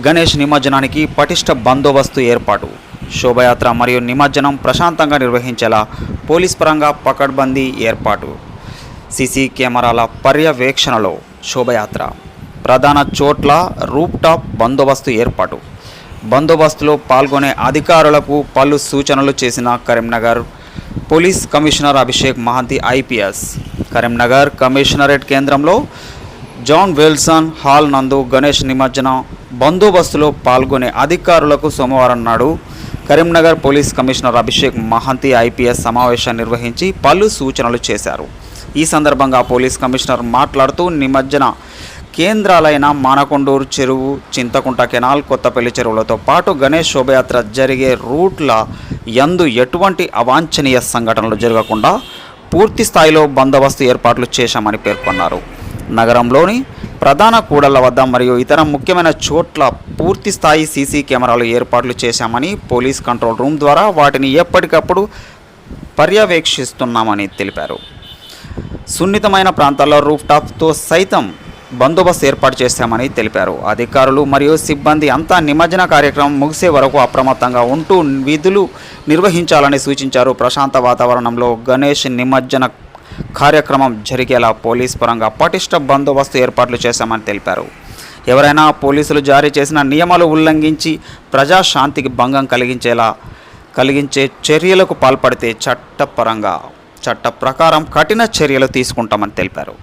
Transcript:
గణేష్ నిమజ్జనానికి పటిష్ట బందోబస్తు ఏర్పాటు. శోభయాత్ర మరియు నిమజ్జనం ప్రశాంతంగా నిర్వహించేలా పోలీస్ పరంగా పకడ్బందీ ఏర్పాటు. సీసీ కెమెరాల పర్యవేక్షణలో శోభయాత్ర. ప్రధాన చోట్ల రూప్టాప్ బందోబస్తు ఏర్పాటు. బందోబస్తులో పాల్గొనే అధికారులకు పలు సూచనలు చేసిన Karimnagar police commissioner Abhishek Mohanty IPS. Karimnagar commissionerate కేంద్రంలో జాన్ విల్సన్ హాల్ నందు గణేష్ నిమజ్జన బందోబస్తులో పాల్గొనే అధికారులకు సోమవారం నాడు Karimnagar police commissioner Abhishek Mohanty IPS సమావేశం నిర్వహించి పలు సూచనలు చేశారు. ఈ సందర్భంగా పోలీస్ కమిషనర్ మాట్లాడుతూ నిమజ్జన కేంద్రాలైన మానకొండూరు చెరువు చింతకుంట కెనాల్ కొత్తపల్లి చెరువులతో పాటు గణేష్ శోభయాత్ర జరిగే రూట్ల యందు ఎటువంటి అవాంఛనీయ సంఘటనలు జరగకుండా పూర్తి స్థాయిలో బందోబస్తు ఏర్పాట్లు చేశామని పేర్కొన్నారు. నగరంలోని ప్రధాన కూడళ్ళ వద్ద మరియు ఇతర ముఖ్యమైన చోట్ల పూర్తి స్థాయి సీసీ కెమెరాలు ఏర్పాట్లు చేశామని పోలీస్ కంట్రోల్ రూమ్ ద్వారా వాటిని ఎప్పటికప్పుడు పర్యవేక్షిస్తున్నామని తెలిపారు. సున్నితమైన ప్రాంతాల్లో రూఫ్ టాప్తో సైతం బందోబస్తు ఏర్పాటు చేశామని తెలిపారు. అధికారులు మరియు సిబ్బంది అంతా నిమజ్జన కార్యక్రమం ముగిసే వరకు అప్రమత్తంగా ఉంటూ విధులు నిర్వహించాలని సూచించారు. ప్రశాంత వాతావరణంలో గణేష్ నిమజ్జన కార్యక్రమం జరిగేలా పోలీస్ పరంగా పటిష్ట బందోబస్తు ఏర్పాట్లు చేశామని తెలిపారు. ఎవరైనా పోలీసులు జారీ చేసిన నియమాలు ఉల్లంఘించి ప్రజాశాంతికి భంగం కలిగించేలా కలిగించే చర్యలకు పాల్పడితే చట్టపరంగా చట్ట ప్రకారం కఠిన చర్యలు తీసుకుంటామని తెలిపారు.